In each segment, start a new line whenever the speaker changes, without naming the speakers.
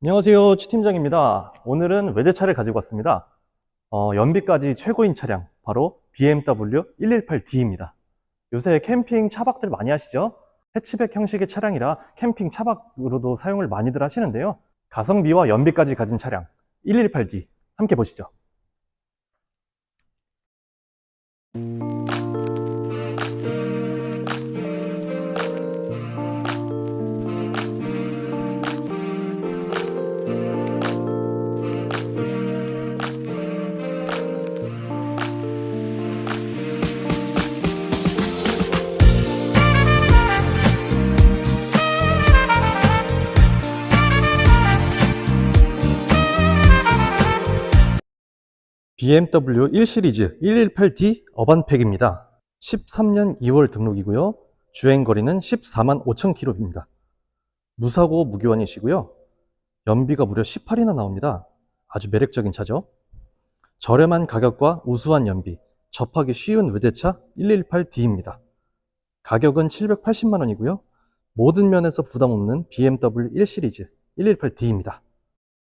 안녕하세요. 추 팀장입니다. 오늘은 외제차를 가지고 왔습니다. 어, 연비까지 최고인 차량, 바로 BMW 118D입니다. 요새 캠핑 차박들 많이 하시죠? 해치백 형식의 차량이라 캠핑 차박으로도 사용을 많이들 하시는데요. 가성비와 연비까지 가진 차량, 118D. 함께 보시죠. BMW 1 시리즈 118D 어반팩입니다. 13년 2월 등록이고요. 주행 거리는 14만 5천 킬로입니다. 무사고 무교환이시고요. 연비가 무려 18이나 나옵니다. 아주 매력적인 차죠. 저렴한 가격과 우수한 연비, 접하기 쉬운 외제차 118D입니다. 가격은 780만 원이고요. 모든 면에서 부담 없는 BMW 1 시리즈 118D입니다.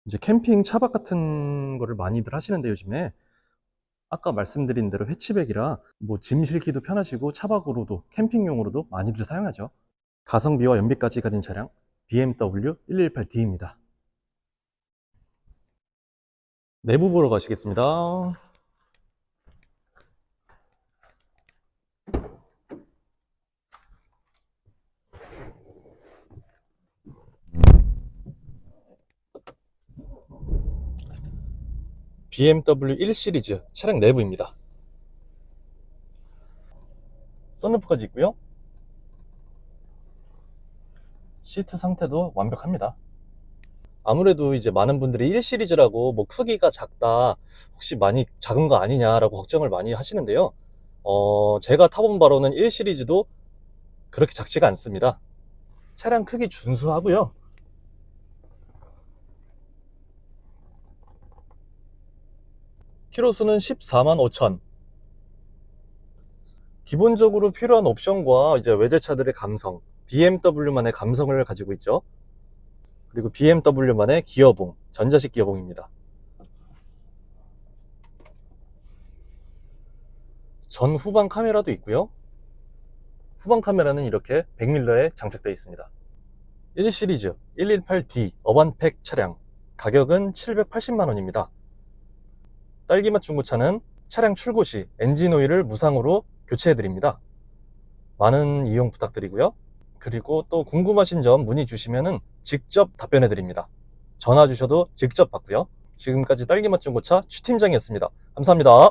이제 캠핑 차박 같은 거를 많이들 하시는데 요즘에 아까 말씀드린 대로 해치백이라 뭐 짐 실기도 편하시고 차박으로도 캠핑용으로도 많이들 사용하죠. 가성비와 연비까지 가진 차량 BMW 118D입니다. 내부 보러 가시겠습니다. BMW 1 시리즈 차량 내부입니다. 썬루프까지 있고요. 시트 상태도 완벽합니다. 아무래도 이제 많은 분들이 1 시리즈라고 뭐 크기가 작다, 혹시 많이 작은 거 아니냐라고 걱정을 많이 하시는데요. 어, 제가 타본 바로는 1 시리즈도 그렇게 작지가 않습니다. 차량 크기 준수하고요. 키로수는 14만 5천. 기본적으로 필요한 옵션과 이제 외제차들의 감성, BMW만의 감성을 가지고 있죠. 그리고 BMW만의 기어봉, 전자식 기어봉입니다. 전 후방 카메라도 있고요. 후방 카메라는 이렇게 100mm에 장착되어 있습니다. 1 시리즈 118D 어반팩 차량 가격은 780만 원입니다. 딸기맛 중고차는 차량 출고 시 엔진 오일을 무상으로 교체해 드립니다. 많은 이용 부탁드리고요. 그리고 또 궁금하신 점 문의 주시면은 직접 답변해 드립니다. 전화 주셔도 직접 받고요. 지금까지 딸기맛 중고차 추 팀장이었습니다. 감사합니다.